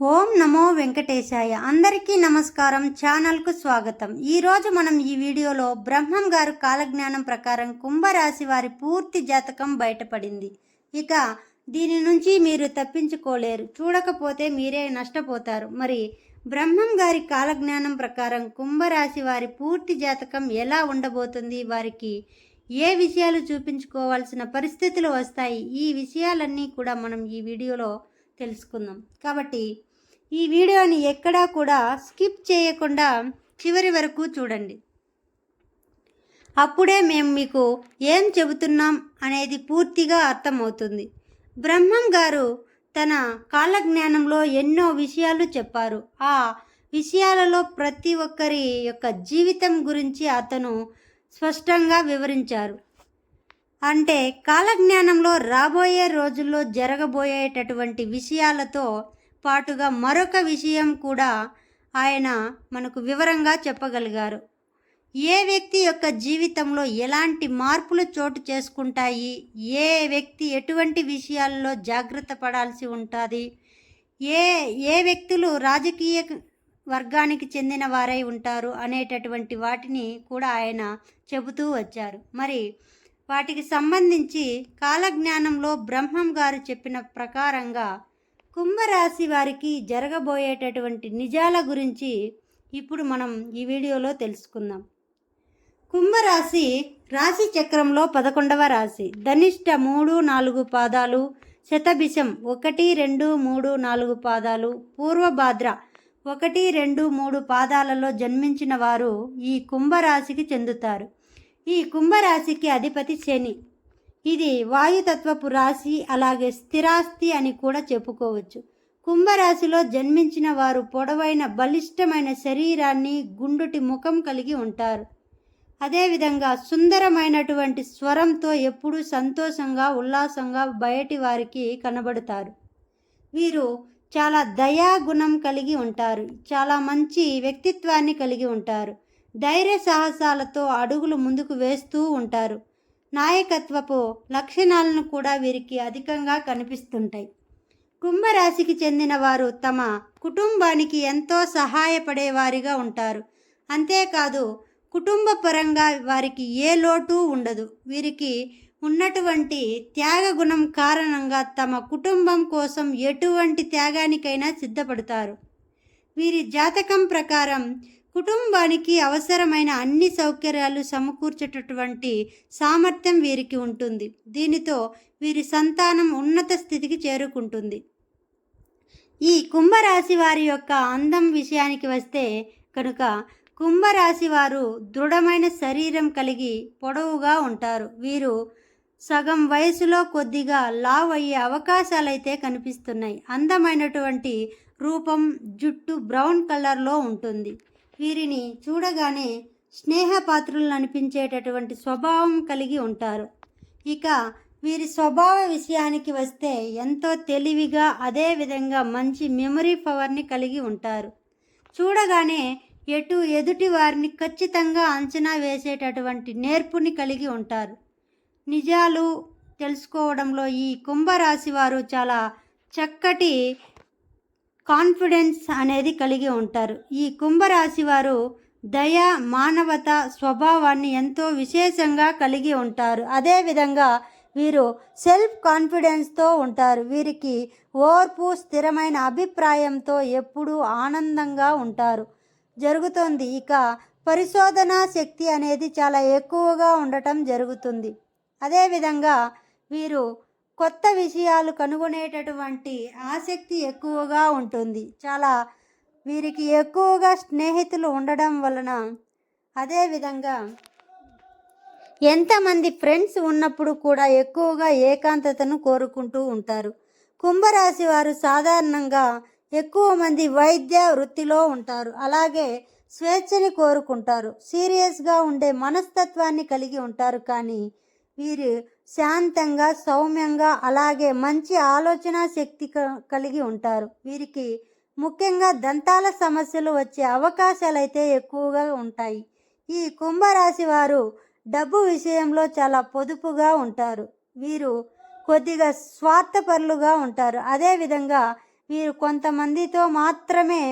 ఓం నమో వెంకటేశాయ. అందరికీ నమస్కారం. ఛానల్కు స్వాగతం. ఈరోజు మనం ఈ వీడియోలో బ్రహ్మం గారు కాలజ్ఞానం ప్రకారం కుంభరాశి వారి పూర్తి జాతకం బయటపడింది. ఇక దీని నుంచి మీరు తప్పించుకోలేరు. చూడకపోతే మీరే నష్టపోతారు. మరి బ్రహ్మం గారి కాలజ్ఞానం ప్రకారం కుంభరాశి వారి పూర్తి జాతకం ఎలా ఉండబోతుంది? వారికి ఏ విషయాలు చూపించుకోవాల్సిన పరిస్థితులు వస్తాయి? ఈ విషయాలన్నీ కూడా మనం ఈ వీడియోలో తెలుసుకుందాం. కాబట్టి ఈ వీడియోని ఎక్కడా కూడా స్కిప్ చేయకుండా చివరి వరకు చూడండి. అప్పుడే మేము మీకు ఏం చెబుతున్నాం అనేది పూర్తిగా అర్థమవుతుంది. బ్రహ్మం గారు తన కాలజ్ఞానంలో ఎన్నో విషయాలు చెప్పారు. ఆ విషయాలలో ప్రతి ఒక్కరి యొక్క జీవితం గురించి అతను స్పష్టంగా వివరించారు. అంటే కాలజ్ఞానంలో రాబోయే రోజుల్లో జరగబోయేటటువంటి విషయాలతో పాటుగా మరొక విషయం కూడా ఆయన మనకు వివరంగా చెప్పగలిగారు. ఏ వ్యక్తి యొక్క జీవితంలో ఎలాంటి మార్పులు చోటు చేసుకుంటాయి? ఏ వ్యక్తి ఎటువంటి విషయాల్లో జాగ్రత్త పడాల్సి ఉంటుంది? ఏ ఏ వ్యక్తులు రాజకీయ వర్గానికి చెందిన వారై ఉంటారు అనేటటువంటి వాటిని కూడా ఆయన చెబుతూ వచ్చారు. మరి వాటికి సంబంధించి కాలజ్ఞానంలో బ్రహ్మం గారు చెప్పిన ప్రకారంగా కుంభరాశి వారికి జరగబోయేటటువంటి నిజాల గురించి ఇప్పుడు మనం ఈ వీడియోలో తెలుసుకుందాం. కుంభరాశి రాశి చక్రంలో పదకొండవ రాశి. ధనిష్ట మూడు నాలుగు పాదాలు శతభిషం ఒకటి రెండు మూడు నాలుగు పాదాలు పూర్వభాద్ర ఒకటి రెండు మూడు పాదాలలో జన్మించిన వారు ఈ కుంభరాశికి చెందుతారు. ఈ కుంభరాశికి అధిపతి శని. ఇది వాయుతత్వపు రాశి అలాగే స్థిరాస్తి అని కూడా చెప్పుకోవచ్చు. కుంభరాశిలో జన్మించిన వారు పొడవైన బలిష్టమైన శరీరాన్ని గుండుటి ముఖం కలిగి ఉంటారు. అదేవిధంగా సుందరమైనటువంటి స్వరంతో ఎప్పుడూ సంతోషంగా ఉల్లాసంగా బయటి వారికి కనబడతారు. వీరు చాలా దయాగుణం కలిగి ఉంటారు. చాలా మంచి వ్యక్తిత్వాన్ని కలిగి ఉంటారు. ధైర్య సాహసాలతో అడుగులు ముందుకు వేస్తూ ఉంటారు. నాయకత్వపు లక్షణాలను కూడా వీరికి అధికంగా కనిపిస్తుంటాయి. కుంభరాశికి చెందిన వారు తమ కుటుంబానికి ఎంతో సహాయపడేవారిగా ఉంటారు. అంతేకాదు కుటుంబ పరంగా వారికి ఏ లోటు ఉండదు. వీరికి ఉన్నటువంటి త్యాగ గుణం కారణంగా తమ కుటుంబం కోసం ఎటువంటి త్యాగానికైనా సిద్ధపడతారు. వీరి జాతకం ప్రకారం కుటుంబానికి అవసరమైన అన్ని సౌకర్యాలు సమకూర్చేటటువంటి సామర్థ్యం వీరికి ఉంటుంది. దీనితో వీరి సంతానం ఉన్నత స్థితికి చేరుకుంటుంది. ఈ కుంభరాశి వారి యొక్క అందం విషయానికి వస్తే కనుక కుంభరాశి వారు దృఢమైన శరీరం కలిగి పొడవుగా ఉంటారు. వీరు సగం వయసులో కొద్దిగా లావ్ అయ్యే అవకాశాలైతే కనిపిస్తున్నాయి. అందమైనటువంటి రూపం జుట్టు బ్రౌన్ కలర్లో ఉంటుంది. వీరిని చూడగానే స్నేహపాత్రులను అనిపించేటటువంటి స్వభావం కలిగి ఉంటారు. ఇక వీరి స్వభావ విషయానికి వస్తే ఎంతో తెలివిగా అదేవిధంగా మంచి మెమరీ పవర్ని కలిగి ఉంటారు. చూడగానే ఎటు ఎదుటి వారిని ఖచ్చితంగా అంచనా వేసేటటువంటి నేర్పుని కలిగి ఉంటారు. నిజాలు తెలుసుకోవడంలో ఈ కుంభరాశి వారు చాలా చక్కటి కాన్ఫిడెన్స్ అనేది కలిగి ఉంటారు. ఈ కుంభరాశి వారు దయ మానవత స్వభావాన్ని ఎంతో విశేషంగా కలిగి ఉంటారు. అదేవిధంగా వీరు సెల్ఫ్ కాన్ఫిడెన్స్తో ఉంటారు. వీరికి ఓర్పు స్థిరమైన అభిప్రాయంతో ఎప్పుడూ ఆనందంగా ఉంటారు. జరుగుతుంది. ఇక పరిశోధనా శక్తి అనేది చాలా ఎక్కువగా ఉండటం జరుగుతుంది. అదేవిధంగా వీరు కొత్త విషయాలు కనుగొనేటటువంటి ఆసక్తి ఎక్కువగా ఉంటుంది. చాలా వీరికి ఎక్కువగా స్నేహితులు ఉండడం వలన అదేవిధంగా ఎంతమంది ఫ్రెండ్స్ ఉన్నప్పుడు కూడా ఎక్కువగా ఏకాంతతను కోరుకుంటూ ఉంటారు. కుంభరాశి వారు సాధారణంగా ఎక్కువ మంది వైద్య వృత్తిలో ఉంటారు. అలాగే స్వేచ్ఛని కోరుకుంటారు. సీరియస్గా ఉండే మనస్తత్వాన్ని కలిగి ఉంటారు. కానీ వీరు శాంతంగా సౌమ్యంగా అలాగే మంచి ఆలోచన శక్తి కలిగి ఉంటారు. వీరికి ముఖ్యంగా దంతాల సమస్యలు వచ్చే అవకాశాలు అయితే ఎక్కువగా ఉంటాయి. ఈ కుంభరాశి వారు డబ్బు విషయంలో చాలా పొదుపుగా ఉంటారు. వీరు కొద్దిగా స్వార్థపరులుగా ఉంటారు. అదేవిధంగా వీరు కొంతమందితో మాత్రమే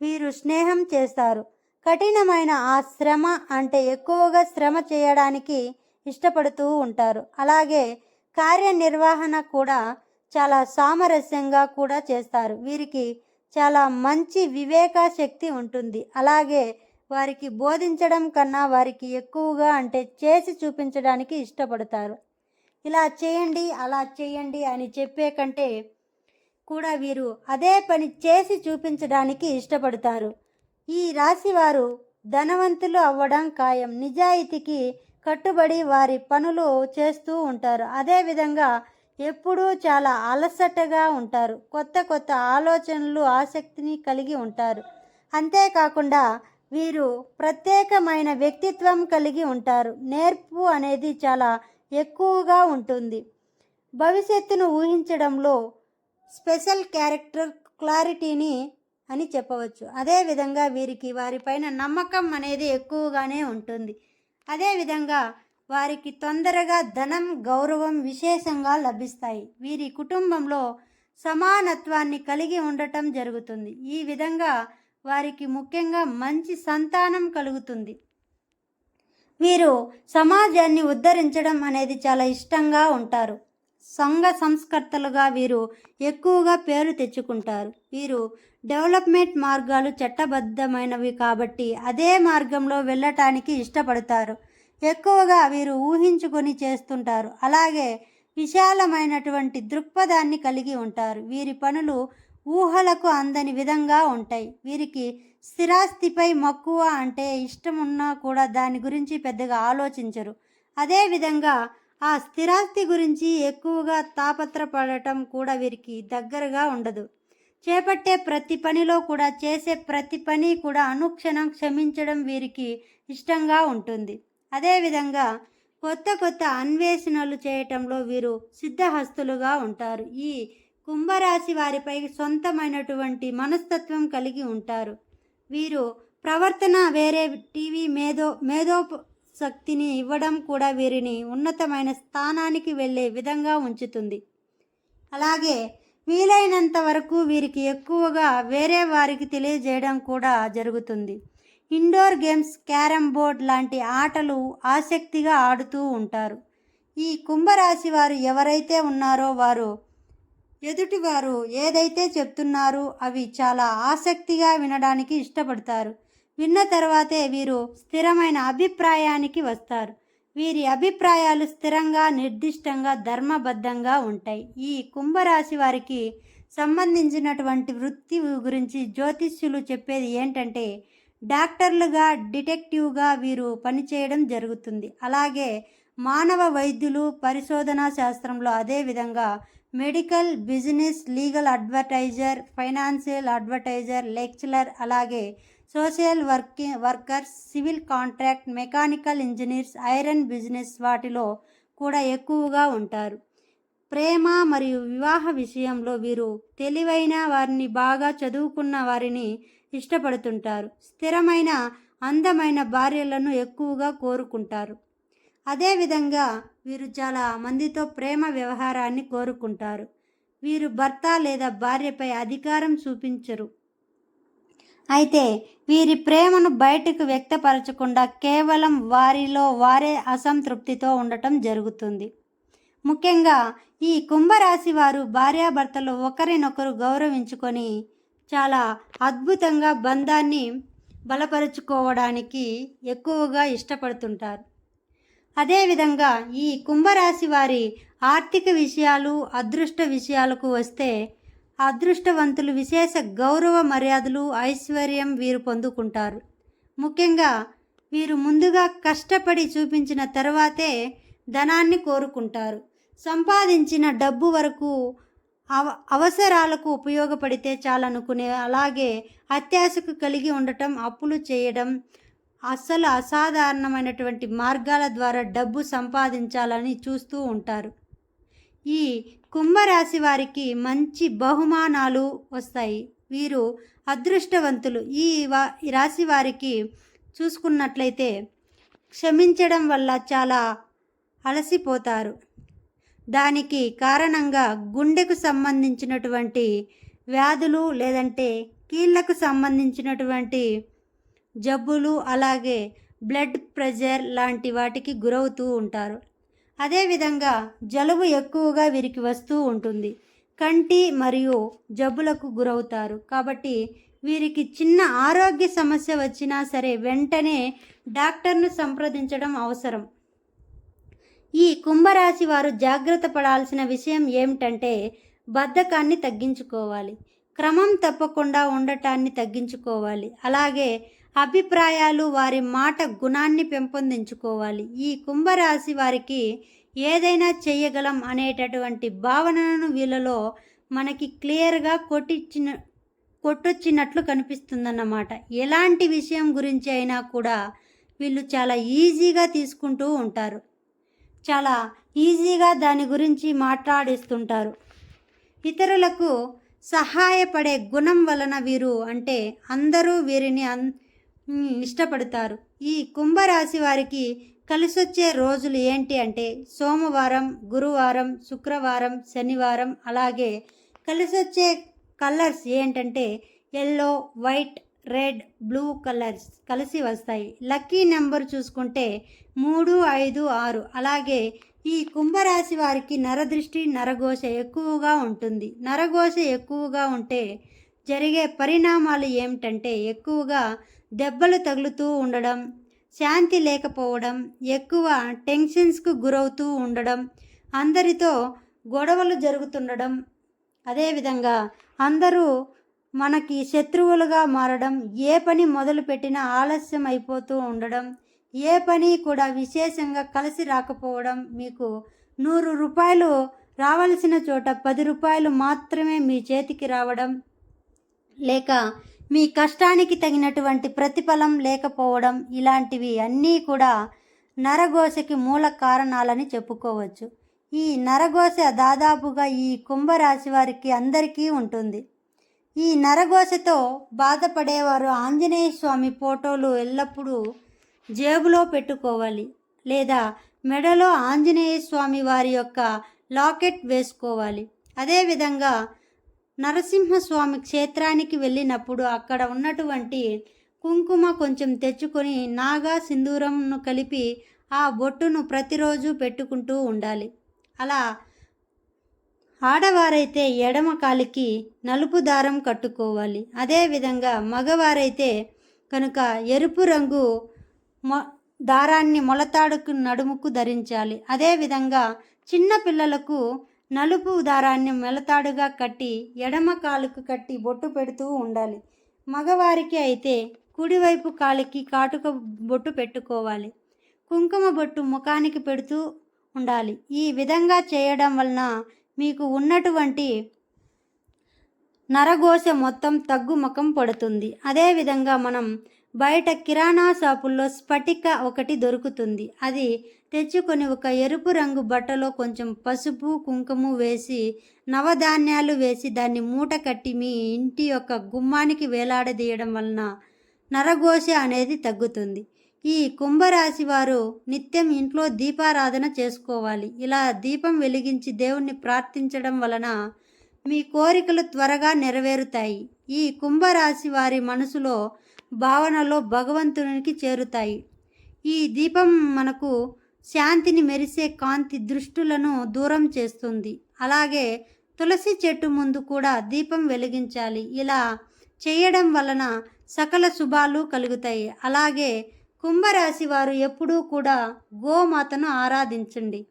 వీరు స్నేహం చేస్తారు. కఠినమైన ఆ శ్రమ అంటే ఎక్కువగా శ్రమ చేయడానికి ఇష్టపడుతూ ఉంటారు. అలాగే కార్యనిర్వహణ కూడా చాలా సామరస్యంగా కూడా చేస్తారు. వీరికి చాలా మంచి వివేక శక్తి ఉంటుంది. అలాగే వారికి బోధించడం కన్నా వారికి ఎక్కువగా అంటే చేసి చూపించడానికి ఇష్టపడతారు. ఇలా చేయండి అలా చేయండి అని చెప్పే కంటే కూడా వీరు అదే పని చేసి చూపించడానికి ఇష్టపడతారు. ఈ రాశివారు ధనవంతులు అవ్వడం ఖాయం. నిజాయితీకి కట్టుబడి వారి పనులు చేస్తూ ఉంటారు. అదేవిధంగా ఎప్పుడూ చాలా అలసటగా ఉంటారు. కొత్త కొత్త ఆలోచనలు ఆసక్తిని కలిగి ఉంటారు. అంతేకాకుండా వీరు ప్రత్యేకమైన వ్యక్తిత్వం కలిగి ఉంటారు. నేర్పు అనేది చాలా ఎక్కువగా ఉంటుంది. భవిష్యత్తును ఊహించడంలో స్పెషల్ క్యారెక్టర్ క్లారిటీని అని చెప్పవచ్చు. అదేవిధంగా వీరికి వారిపైన నమ్మకం అనేది ఎక్కువగానే ఉంటుంది. అదేవిధంగా వారికి తొందరగా ధనం గౌరవం విశేషంగా లభిస్తాయి. వీరి కుటుంబంలో సమానత్వాన్ని కలిగి ఉండటం జరుగుతుంది. ఈ విధంగా వారికి ముఖ్యంగా మంచి సంతానం కలుగుతుంది. వీరు సమాజాన్ని ఉద్ధరించడం అనేది చాలా ఇష్టంగా ఉంటారు. సంఘ సంస్కర్తలుగా వీరు ఎక్కువగా పేరు తెచ్చుకుంటారు. వీరు డెవలప్మెంట్ మార్గాలు చట్టబద్ధమైనవి కాబట్టి అదే మార్గంలో వెళ్ళటానికి ఇష్టపడతారు. ఎక్కువగా వీరు ఊహించుకొని చేస్తుంటారు. అలాగే విశాలమైనటువంటి దృక్పథాన్ని కలిగి ఉంటారు. వీరి పనులు ఊహలకు అందని విధంగా ఉంటాయి. వీరికి స్థిరాస్తిపై మక్కువ అంటే ఇష్టమున్నా కూడా దాని గురించి పెద్దగా ఆలోచించరు. అదేవిధంగా ఆ స్థిరాస్తి గురించి ఎక్కువగా తాపత్రపడటం కూడా వీరికి దగ్గరగా ఉండదు. చేపట్టే ప్రతి పనిలో కూడా చేసే ప్రతి పని కూడా అనుక్షణం క్షమించడం వీరికి ఇష్టంగా ఉంటుంది. అదేవిధంగా కొత్త కొత్త అన్వేషణలు చేయటంలో వీరు సిద్ధహస్తులుగా ఉంటారు. ఈ కుంభరాశి వారిపై సొంతమైనటువంటి మనస్తత్వం కలిగి ఉంటారు. వీరు ప్రవర్తన వేరే టీవీ మేధో మేధో శక్తిని ఇవ్వడం కూడా వీరిని ఉన్నతమైన స్థానానికి వెళ్ళే విధంగా ఉంచుతుంది. అలాగే వీలైనంత వరకు వీరికి ఎక్కువగా వేరే వారికి తెలియజేయడం కూడా జరుగుతుంది. ఇండోర్ గేమ్స్ క్యారమ్ బోర్డ్ లాంటి ఆటలు ఆసక్తిగా ఆడుతూ ఉంటారు. ఈ కుంభరాశి వారు ఎవరైతే ఉన్నారో వారు ఎదుటివారు ఏదైతే చెప్తున్నారో అవి చాలా ఆసక్తిగా వినడానికి ఇష్టపడతారు. విన్న తర్వాతే వీరు స్థిరమైన అభిప్రాయానికి వస్తారు. వీరి అభిప్రాయాలు స్థిరంగా నిర్దిష్టంగా ధర్మబద్ధంగా ఉంటాయి. ఈ కుంభరాశి వారికి సంబంధించినటువంటి వృత్తి గురించి జ్యోతిష్యులు చెప్పేది ఏంటంటే డాక్టర్లుగా డిటెక్టివ్గా వీరు పనిచేయడం జరుగుతుంది. అలాగే మానవ వైద్యులు పరిశోధనా శాస్త్రంలో అదేవిధంగా medical business legal advertiser financial advertiser lecturer అలాగే social working workers civil contract mechanical engineers iron business వాటిలో కూడా ఎక్కువగా ఉంటారు. ప్రేమ మరియు వివాహ విషయంలో వీరు తెలివైన వారిని బాగా చదువుకున్న వారిని ఇష్టపడుతుంటారు. స్థిరమైన అందమైన భార్యలను ఎక్కువగా కోరుకుంటారు. అదేవిధంగా వీరు చాలా మందితో ప్రేమ వ్యవహారాన్ని కోరుకుంటారు. వీరు భర్త లేదా భార్యపై అధికారం చూపించరు. అయితే వీరి ప్రేమను బయటకు వ్యక్తపరచకుండా కేవలం వారిలో వారే అసంతృప్తితో ఉండటం జరుగుతుంది. ముఖ్యంగా ఈ కుంభరాశి వారు భార్యాభర్తలు ఒకరినొకరు గౌరవించుకొని చాలా అద్భుతంగా బంధాన్ని బలపరుచుకోవడానికి ఎక్కువగా ఇష్టపడుతుంటారు. అదేవిధంగా ఈ కుంభరాశి వారి ఆర్థిక విషయాలు అదృష్ట విషయాలకు వస్తే అదృష్టవంతులు విశేష గౌరవ మర్యాదలు ఐశ్వర్యం వీరు పొందుకుంటారు. ముఖ్యంగా వీరు ముందుగా కష్టపడి చూపించిన తర్వాతే ధనాన్ని కోరుకుంటారు. సంపాదించిన డబ్బు వరకు అవ అవసరాలకు ఉపయోగపడితే చాలనుకునే అలాగే అత్యాశకు కలిగి ఉండటం అప్పులు చేయడం అస్సలు అసాధారణమైనటువంటి మార్గాల ద్వారా డబ్బు సంపాదించాలని చూస్తూ ఉంటారు. ఈ కుంభరాశి వారికి మంచి బహుమానాలు వస్తాయి. వీరు అదృష్టవంతులు. ఈ వా ఈ రాశి వారికి చూసుకున్నట్లయితే క్షమించడం వల్ల చాలా అలసిపోతారు. దానికి కారణంగా గుండెకు సంబంధించినటువంటి వ్యాధులు లేదంటే కీళ్ళకు సంబంధించినటువంటి జబ్బులు అలాగే బ్లడ్ ప్రెషర్ లాంటి వాటికి గురవుతూ ఉంటారు. అదేవిధంగా జలుబు ఎక్కువగా వీరికి వస్తూ ఉంటుంది. కంటి మరియు జబ్బులకు గురవుతారు. కాబట్టి వీరికి చిన్న ఆరోగ్య సమస్య వచ్చినా సరే వెంటనే డాక్టర్ను సంప్రదించడం అవసరం. ఈ కుంభరాశి వారు జాగ్రత్త పడాల్సిన విషయం ఏమిటంటే బద్ధకాన్ని తగ్గించుకోవాలి. క్రమం తప్పకుండా ఉండటాన్ని తగ్గించుకోవాలి. అలాగే అభిప్రాయాలు వారి మాట గుణాన్ని పెంపొందించుకోవాలి. ఈ కుంభరాశి వారికి ఏదైనా చేయగలం అనేటటువంటి భావనను వీళ్ళలో మనకి క్లియర్గా కొట్టించిన కొట్టొచ్చినట్లు కనిపిస్తుందన్నమాట. ఎలాంటి విషయం గురించి అయినా కూడా వీళ్ళు చాలా ఈజీగా తీసుకుంటూ ఉంటారు. చాలా ఈజీగా దాని గురించి మాట్లాడిస్తుంటారు. ఇతరులకు సహాయపడే గుణం వలన వీరు అంటే అందరూ వీరిని అన్ ఇష్టపడతారు. ఈ కుంభరాశి వారికి కలిసొచ్చే రోజులు ఏంటి అంటే సోమవారం గురువారం శుక్రవారం శనివారం అలాగే కలిసొచ్చే కలర్స్ ఏంటంటే yellow white red blue colours కలిసి వస్తాయి. లక్కీ నెంబర్ చూసుకుంటే మూడు ఐదు ఆరు అలాగే ఈ కుంభరాశి వారికి నరదృష్టి నరఘోష ఎక్కువగా ఉంటుంది. నరఘోష ఎక్కువగా ఉంటే జరిగే పరిణామాలు ఏమిటంటే ఎక్కువగా దెబ్బలు తగులుతూ ఉండడం శాంతి లేకపోవడం ఎక్కువ టెన్షన్స్కు గురవుతూ ఉండడం అందరితో గొడవలు జరుగుతుండడం. అదేవిధంగా అందరూ మనకి శత్రువులుగా మారడం ఏ పని మొదలుపెట్టినా ఆలస్యం అయిపోతూ ఉండడం ఏ పని కూడా విశేషంగా కలిసి రాకపోవడం మీకు నూరు రూపాయలు రావాల్సిన చోట పది రూపాయలు మాత్రమే మీ చేతికి రావడం. లేక మీ కష్టానికి తగినటువంటి ప్రతిఫలం లేకపోవడం ఇలాంటివి అన్నీ కూడా నరఘోషకి మూల కారణాలని చెప్పుకోవచ్చు. ఈ నరఘోష దాదాపుగా ఈ కుంభరాశి వారికి అందరికీ ఉంటుంది. ఈ నరఘోషతో బాధపడేవారు ఆంజనేయ స్వామి ఫోటోలు ఎల్లప్పుడూ జేబులో పెట్టుకోవాలి లేదా మెడలో ఆంజనేయ స్వామి వారి యొక్క లాకెట్ వేసుకోవాలి. అదేవిధంగా నరసింహస్వామి క్షేత్రానికి వెళ్ళినప్పుడు అక్కడ ఉన్నటువంటి కుంకుమ కొంచెం తెచ్చుకొని నాగా సింధూరంను కలిపి ఆ బొట్టును ప్రతిరోజు పెట్టుకుంటూ ఉండాలి. అలా ఆడవారైతే ఎడమ కాలికి నలుపు దారం కట్టుకోవాలి. అదేవిధంగా మగవారైతే కనుక ఎరుపు రంగు మొ దారాన్ని మొలతాడుకు నడుముకు ధరించాలి. అదేవిధంగా చిన్న పిల్లలకు నలుపు దారాన్ని మెలతాడుగా కట్టి ఎడమ కాలుకు కట్టి బొట్టు పెడుతూ ఉండాలి. మగవారికి అయితే కుడివైపు కాలికి కాటుక బొట్టు పెట్టుకోవాలి. కుంకుమ బొట్టు ముఖానికి పెడుతూ ఉండాలి. ఈ విధంగా చేయడం వలన మీకు ఉన్నటువంటి నరగోశ మొత్తం తగ్గుముఖం పడుతుంది. అదేవిధంగా మనం బయట కిరాణా షాపుల్లో స్ఫటిక ఒకటి దొరుకుతుంది. అది తెచ్చుకొని ఒక ఎరుపు రంగు బట్టలో కొంచెం పసుపు కుంకుమ వేసి నవధాన్యాలు వేసి దాన్ని మూట కట్టి మీ ఇంటి యొక్క గుమ్మానికి వేలాడదీయడం వలన నరఘోష అనేది తగ్గుతుంది. ఈ కుంభరాశి వారు నిత్యం ఇంట్లో దీపారాధన చేసుకోవాలి. ఇలా దీపం వెలిగించి దేవుణ్ణి ప్రార్థించడం వలన మీ కోరికలు త్వరగా నెరవేరుతాయి. ఈ కుంభరాశి వారి మనసులో భావనలో భగవంతునికి చేరుతాయి. ఈ దీపం మనకు శాంతిని మెరిసే కాంతి దృష్టులను దూరం చేస్తుంది. అలాగే తులసి చెట్టు ముందు కూడా దీపం వెలిగించాలి. ఇలా చేయడం వలన సకల శుభాలు కలుగుతాయి. అలాగే కుంభరాశి వారు ఎప్పుడూ కూడా గోమాతను ఆరాధించండి.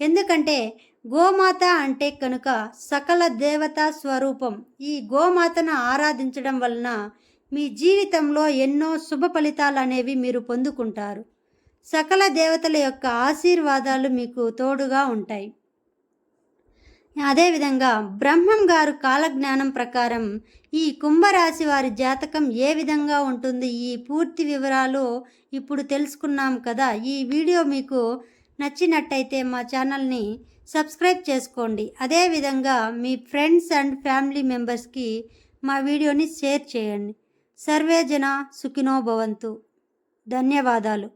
ఎందుకంటే గోమాత అంటే కనుక సకల దేవతా స్వరూపం. ఈ గోమాతను ఆరాధించడం వలన మీ జీవితంలో ఎన్నో శుభ ఫలితాలు అనేవి మీరు పొందుకుంటారు. సకల దేవతల యొక్క ఆశీర్వాదాలు మీకు తోడుగా ఉంటాయి. అదేవిధంగా బ్రహ్మం గారు కాలజ్ఞానం ప్రకారం ఈ కుంభరాశి వారి జాతకం ఏ విధంగా ఉంటుంది? ఈ పూర్తి వివరాలు ఇప్పుడు తెలుసుకున్నాం కదా. ఈ వీడియో మీకు నచ్చినట్టయితే మా ఛానల్ని సబ్స్క్రైబ్ చేసుకోండి. అదేవిధంగా మీ ఫ్రెండ్స్ అండ్ ఫ్యామిలీ మెంబర్స్కి మా వీడియోని షేర్ చేయండి. సర్వే జన సుఖినో భవంతు. ధన్యవాదాలు.